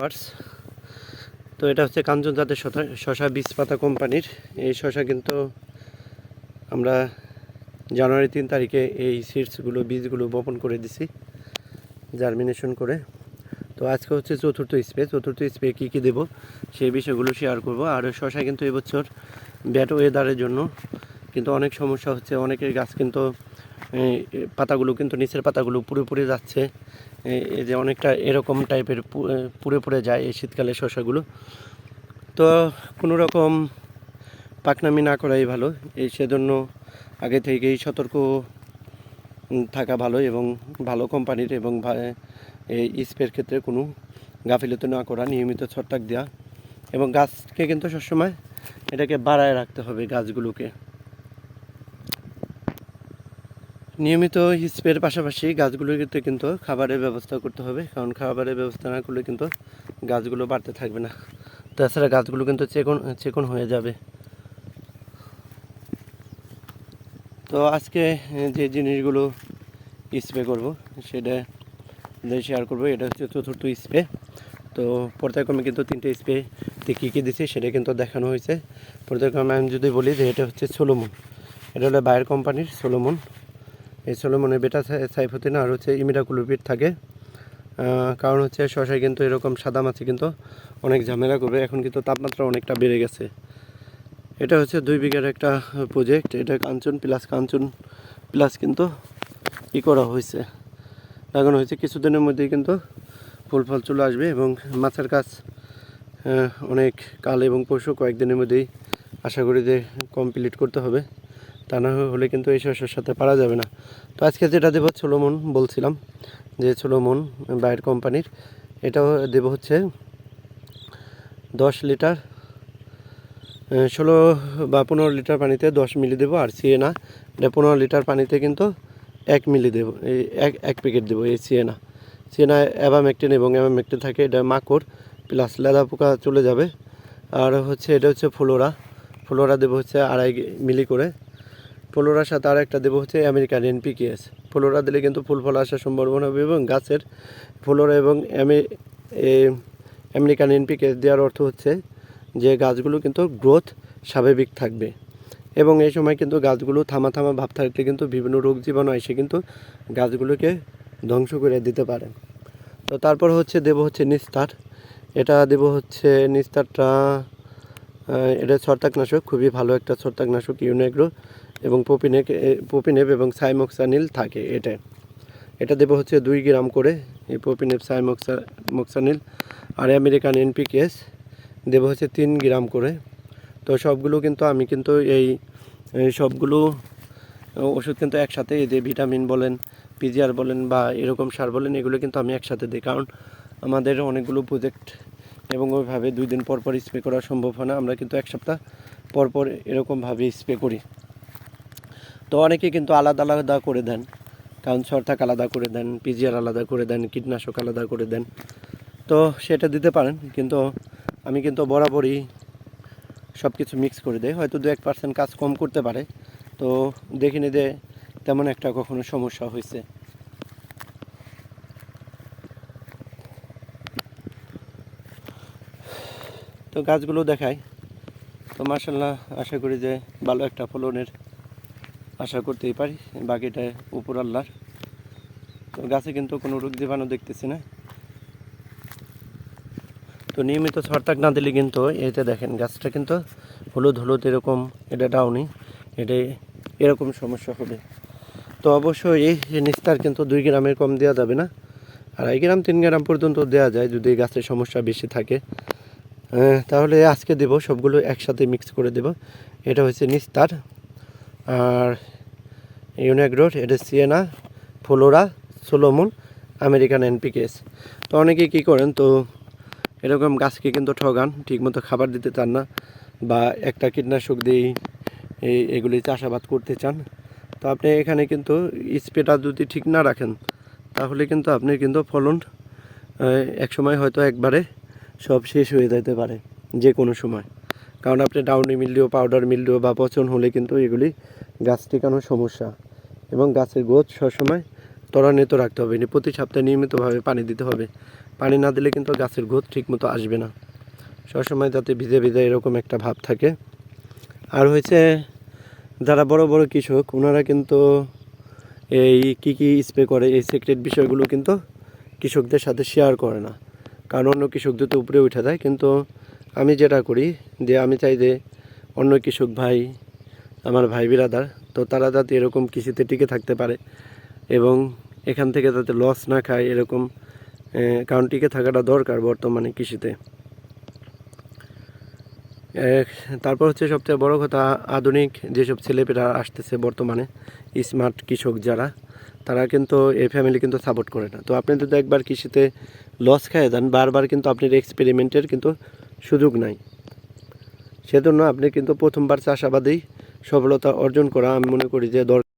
Purse তো এটা হচ্ছে কাঞ্চন জাতের শশা বীজ পাতা কোম্পানির। এই শশা কিন্তু আমরা জানুয়ারি তিন তারিখে এই সিডসগুলো, বীজগুলো বপন করে দিছি জার্মিনেশন করে। তো আজকে হচ্ছে চতুর্থ স্প্রে। চতুর্থ স্প্রে কী কী দেবো সেই বিষয়গুলো শেয়ার করব। আর শশা কিন্তু এবছর ব্যাট ওয়েদারের জন্য কিন্তু অনেক সমস্যা হচ্ছে। অনেকের গাছ কিন্তু পাতাগুলো কিন্তু নিচের পাতাগুলো পুড়ে পুড়ে যাচ্ছে। এই- যে অনেকটা এরকম টাইপের পুড়ে পুড়ে যায় এই শীতকালে শসাগুলো। তো কোনো রকম পাকনামি না করাই ভালো। এই সেজন্য আগে থেকেই সতর্ক থাকা ভালো এবং ভালো কোম্পানির এবং এই স্প্রের ক্ষেত্রে কোনো গাফিলতি না করা, নিয়মিত ছত্রাক দেওয়া এবং গাছকে কিন্তু সবসময় এটাকে বাড়ায় রাখতে হবে গাছগুলোকে। নিয়মিত স্প্রের পাশাপাশি গাছগুলোতে কিন্তু খাবারের ব্যবস্থা করতে হবে, কারণ খাবারের ব্যবস্থা না করলে কিন্তু গাছগুলো বাড়তে থাকবে না। তাছাড়া গাছগুলো কিন্তু চেকন চেকন হয়ে যাবে। তো আজকে যে জিনিসগুলো স্প্রে করব, সেটা শেয়ার করব, এটা হচ্ছে চতুর্থ স্প্রে। তো পর্যায়ক্রমে কিন্তু তিনটে স্প্রেতে কী কী দিছি, সেটা কিন্তু দেখানো হয়েছে। পর্যায়ক্রমে আমি যদি বলি যে এটা হচ্ছে সোলোমন এটা হলো বায়ার কোম্পানির সোলোমন এই সোলোমনে বেটা সাই- সাইফোতিন আর হচ্ছে ইমিডাকুলোপিড থাকে। কারণ হচ্ছে শশায় কিন্তু এরকম সাদা মাছে কিন্তু অনেক ঝামেলা করবে। এখন কিন্তু তাপমাত্রা অনেকটা বেড়ে গেছে। এটা হচ্ছে দুই বিঘার একটা প্রজেক্ট এটা কাঞ্চন প্লাস কাঞ্চন প্লাস কিন্তু ই করা হয়েছে। লাগানো হয়েছে কিছুদিনের মধ্যেই কিন্তু ফুল ফল চলে আসবে এবং মাছের কাজ অনেক কাল এবং পরশু কয়েকদিনের মধ্যেই আশা করি যে কমপ্লিট করতে হবে। তা না হলে কিন্তু এই শস্যের সাথে পারা যাবে না। তো আজকে যেটা দেবো ছোলোমন বলছিলাম যে ছোলোমন বাইরের কোম্পানির। এটাও দেবো হচ্ছে দশ লিটার ষোলো বা পনেরো লিটার পানিতে দশ মিলি দেবো আর সিএনা এটা পনেরো লিটার পানিতে কিন্তু এক মিলি দেবো এই এক এক প্যাকেট দেবো এই সিএনা সিএনা অ্যাবামেকটিন এবং অ্যাবামেকটিন থাকে, এটা মাকড় প্লাস লেদা পোকা চলে যাবে। আর হচ্ছে এটা হচ্ছে ফ্লোরা ফ্লোরা দেবো হচ্ছে আড়াই মিলি করে। ফ্লোরার সাথে আর একটা দেবো হচ্ছে আমেরিকান এনপিকেএস ফ্লোরা দিলে কিন্তু ফুল ফল আসার সম্ভাবনা হবে এবং গাছের ফ্লোরা এবং আমেরিকান এনপিকেএস দেওয়ার অর্থ হচ্ছে যে গাছগুলো কিন্তু গ্রোথ স্বাভাবিক থাকবে। এবং এই সময় কিন্তু গাছগুলো থামা থামা ভাব থাকলে কিন্তু বিভিন্ন রোগ জীবাণু এসে কিন্তু গাছগুলোকে ধ্বংস করে দিতে পারে। তো তারপর হচ্ছে দেব হচ্ছে নিস্তার। এটা দেব হচ্ছে নিস্তারটা এটা ছত্রাকনাশক, খুবই ভালো একটা ছত্রাকনাশক, ইউনেগ্রো এবং পপিনেক পপিনেপ এবং সাইমক্সানিল থাকে এটা এটা দেবো হচ্ছে দুই গ্রাম করে, এই পপিনেপ সাইমক্সা, মক্সানিল আর আমেরিকান এনপিকেস দেবো হচ্ছে তিন গ্রাম করে। তো সবগুলো কিন্তু আমি কিন্তু এই সবগুলো ওষুধ কিন্তু একসাথে এই যে ভিটামিন বলেন, পিজিআর বলেন বা এরকম সার বলেন, এগুলো কিন্তু আমি একসাথে দিই। কারণ আমাদের অনেকগুলো প্রজেক্ট এবং ওইভাবে দুই দিন পর পর স্প্রে করা সম্ভব হয় না। আমরা কিন্তু এক সপ্তাহ পর পর এরকমভাবে স্প্রে করি। তো অনেকে কিন্তু আলাদা আলাদা করে দেন। কারণ ছরথাক আলাদা করে দেন পিজিআর আলাদা করে দেন, কীটনাশক আলাদা করে দেন। তো সেটা দিতে পারেন, কিন্তু আমি কিন্তু বরাবরই সব কিছু মিক্স করে দেয় হয়তো দু এক পার্সেন্ট কাজ কম করতে পারে। তো দেখিনি যে তেমন একটা কখনো সমস্যা হয়েছে তো গাছগুলো দেখায় তো মার্শাল্লাহ আশা করি যে ভালো একটা ফলনের আশা করতেই পারি, বাকিটা উপর আল্লাহর। তো গাছে কিন্তু কোনো রোগ জীবাণু দেখতেছি না। তো নিয়মিত ছড়তাক না দিলে কিন্তু এতে দেখেন গাছটা কিন্তু হলুদ হলুদ এরকম, এটা ডাউনি এটা এরকম সমস্যা হবে। তো অবশ্যই এই নিস্তার কিন্তু দুই গ্রামের কম দেওয়া যাবে না। আড়াই গ্রাম, তিন গ্রাম পর্যন্ত দেওয়া যায় যদি গাছের সমস্যা বেশি থাকে। তাহলে আজকে দেব, সবগুলো একসাথে মিক্স করে দেব। এটা হচ্ছে নিস্তার, আর ইউনাগ্রোড এটা সিয়েনা, ফ্লোরা, সোলোমন, আমেরিকান এনপিকেস তো অনেকে কী করেন, তো এরকম গাছকে কিন্তু ঠগান, ঠিকমতো খাবার দিতে চান না, বা একটা কীটনাশক দিয়েই এই, এগুলি চাষাবাদ করতে চান। তো আপনি এখানে কিন্তু স্প্রেটা যদি ঠিক না রাখেন, তাহলে কিন্তু আপনি কিন্তু ফলন এক সময় হয়তো একবারে সব শেষ হয়ে যেতে পারে যে কোনো সময়। কারণ আপনি ডাউনি মিলডিও পাউডার মিলডিও বা পচন হলে কিন্তু এগুলি গাছ টিকানোর সমস্যা। এবং গাছের গ্রোথ সবসময় ত্বরান্বিত রাখতে হবে। প্রতি সপ্তাহে নিয়মিতভাবে পানি দিতে হবে। পানি না দিলে কিন্তু গাছের গ্রোথ ঠিকমতো আসবে না। সবসময় যাতে ভিজে ভিজে এরকম একটা ভাব থাকে। আর হয়েছে, যারা বড় বড় কৃষক, ওনারা কিন্তু এই কি কি স্প্রে করে, এই সিক্রেট বিষয়গুলো কিন্তু কৃষকদের সাথে শেয়ার করে না। কারণ অন্য কৃষকদের তো উপরে উঠে যায়। কিন্তু আমি যেটা করি যে আমি চাই যে অন্য কৃষক ভাই, আমার ভাই বিরাদার, তো তারা যাতে এরকম কৃষিতে টিকে থাকতে পারে এবং এখান থেকে যাতে লস না খায় এরকম কারণ টিকে থাকাটা দরকার বর্তমানে কৃষিতে। তারপর হচ্ছে সবচেয়ে বড় কথা, আধুনিক যেসব ছেলেপেরা আসতেছে বর্তমানে স্মার্ট কৃষক যারা তারা কিন্তু এই ফ্যামিলি কিন্তু সাপোর্ট করে না। তো আপনি যদি একবার কৃষিতে লস খেয়ে যান, বারবার কিন্তু আপনার এক্সপেরিমেন্টের কিন্তু সুযোগ নাই। সেজন্য আপনি কিন্তু প্রথমবার চাষাবাদেই সফলতা অর্জন করা আমি মনে করি যে দরকার।